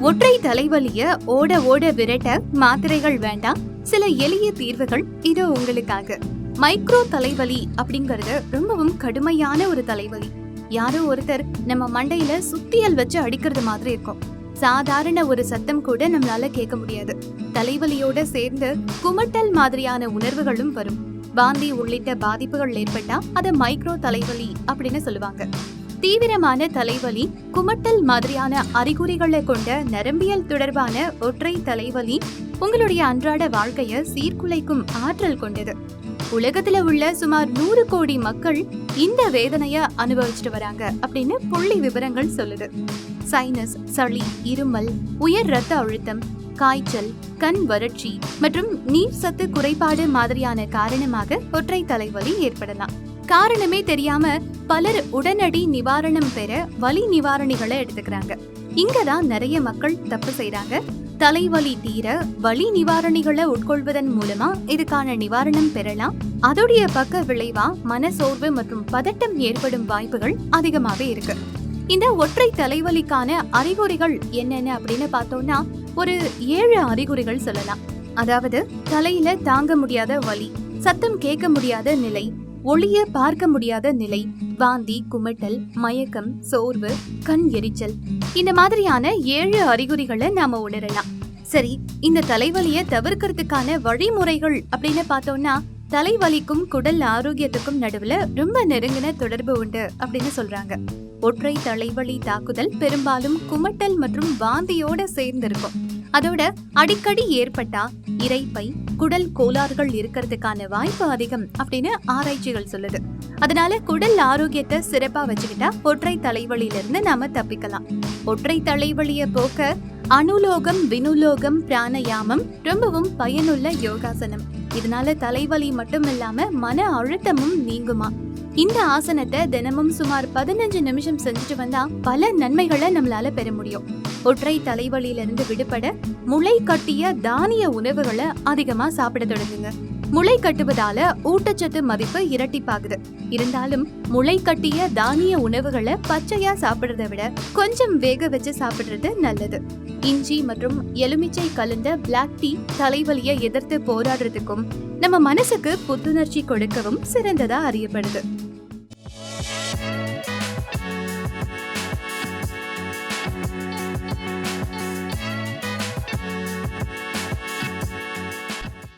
ஒற்றை தலைவலிய ஓட ஓட விரட்ட மாத்திரைகள் வேண்டாம். சில எளிய தீர்வுகள் இது உங்களுக்காக. மைக்ரோ தலைவலி அப்படிங்கறது ரொம்பவும் கடுமையான ஒரு தலைவலி. யாரோ ஒருத்தர் நம்ம மண்டையில சுத்தியல் வச்சு அடிக்கிறது மாதிரி இருக்கும். சாதாரண ஒரு சத்தம் கூட நம்மளால கேட்க முடியாது. தலைவலியோட சேர்ந்து குமட்டல் மாதிரியான உணர்வுகளும் வரும். வாந்தி உள்ளிட்ட பாதிப்புகள் ஏற்பட்டா அதை மைக்ரோ தலைவலி அப்படின்னு சொல்லுவாங்க. தீவிரமான தலைவலி குமட்டல் மாதிரியான அறிகுறிகளை கொண்ட நரம்பியல் தொடர்பான ஒற்றை தலைவலி உங்களுடைய அன்றாட வாழ்க்கையை சீர்குலைக்கும் ஆற்றல் கொண்டது. உலகத்துல உள்ள சுமார் நூறு கோடி மக்கள் இந்த வேதனைய அனுபவிச்சுட்டு வராங்க அப்படின்னு புள்ளி விவரங்கள் சொல்லுது. சைனஸ் சளி இருமல் உயர் ரத்த அழுத்தம் காய்ச்சல் கண் வறட்சி மற்றும் நீர் சத்து குறைபாடு மாதிரியான காரணமாக ஒற்றை தலைவலி ஏற்படலாம். காரணமே தெரியாம பலர் உடனடி நிவாரணம் பெற வலி நிவாரணிகளை எடுத்துக்கிறாங்க. இங்கதான் நிறைய மக்கள் தப்பு செய்யறாங்க தலைவலி தீர வலி நிவாரணிகளை உட்கொள்வதன் மூலமா இதுக்கான நிவாரணம் பெறலாம். அதோடைய பக்க விளைவா மனசோர்வு மற்றும் பதட்டம் ஏற்படும் வாய்ப்புகள் அதிகமாவே இருக்கு. இந்த ஒற்றை தலைவலிக்கான அறிகுறிகள் என்னென்ன அப்படின்னு பார்த்தோம்னா ஒரு ஏழு அறிகுறிகள் சொல்லலாம். அதாவது தலையில தாங்க முடியாத வலி சத்தம் கேட்க முடியாத நிலை ஒளிய பார்க்க முடியாத நிலை வாந்தி குமட்டல் மயக்கம் சோர்வு கண் எரிச்சல். இந்த மாதிரியான ஏழு அறிகுறிகளை நாம உணரலாம். சரி இந்த தலைவலியை தவிர்க்கிறதுக்கான வழிமுறைகள் அப்படின்னு பார்த்தோம்னா தலைவலிக்கும் குடல் ஆரோக்கியத்துக்கும் நடுவுல ரொம்ப நெருங்கின தொடர்பு உண்டு அப்படின்னு சொல்றாங்க. ஒற்றை தலைவலி தாக்குதல் பெரும்பாலும் குமட்டல் மற்றும் வாந்தியோட சேர்ந்து இருக்கும் அதோட அடிக்கடி ஏற்பட்டா இறைப்பை குடல் கோளாறுகள் இருக்கிறதுக்கான வாய்ப்பு அதிகம் அப்படின்னு ஆராய்ச்சிகள் சொல்லுது. அதனால குடல் ஆரோக்கியத்தை சிறப்பா வச்சுக்கிட்டா ஒற்றை தலைவலியில இருந்து நாம தப்பிக்கலாம். ஒற்றை தலைவலிய போக்க அனுலோகம் வினுலோகம் பிராணயாமம் ரொம்பவும் பயனுள்ள யோகாசனம். இதனால தலைவலி மட்டும் இல்லாம மன அழுத்தமும் நீங்குமா? இந்த ஆசனத்தை தினமும் சுமார் பதினஞ்சு நிமிஷம் செஞ்சுட்டு வந்தா பல நன்மைகளை நம்மளால பெற முடியும். ஒற்றை தலைவலியிலிருந்து விடுபட முளை கட்டிய தானிய உணவுகளை அதிகமா சாப்பிட தொடங்குங்க. முளை கட்டுவதால ஊட்டச்சத்து மதிப்பு இரட்டிப்பாகுது. இருந்தாலும் முளை கட்டிய தானிய உணவுகளை பச்சையா சாப்பிடுறத விட கொஞ்சம் வேக வச்சு சாப்பிடுறது நல்லது. இஞ்சி மற்றும் எலுமிச்சை கலந்த பிளாக் டீ தலைவலியை எதிர்த்து போராடுறதுக்கும் நம்ம மனசுக்கு புத்துணர்ச்சி கொடுக்கவும் சிறந்ததா அறியப்படுது.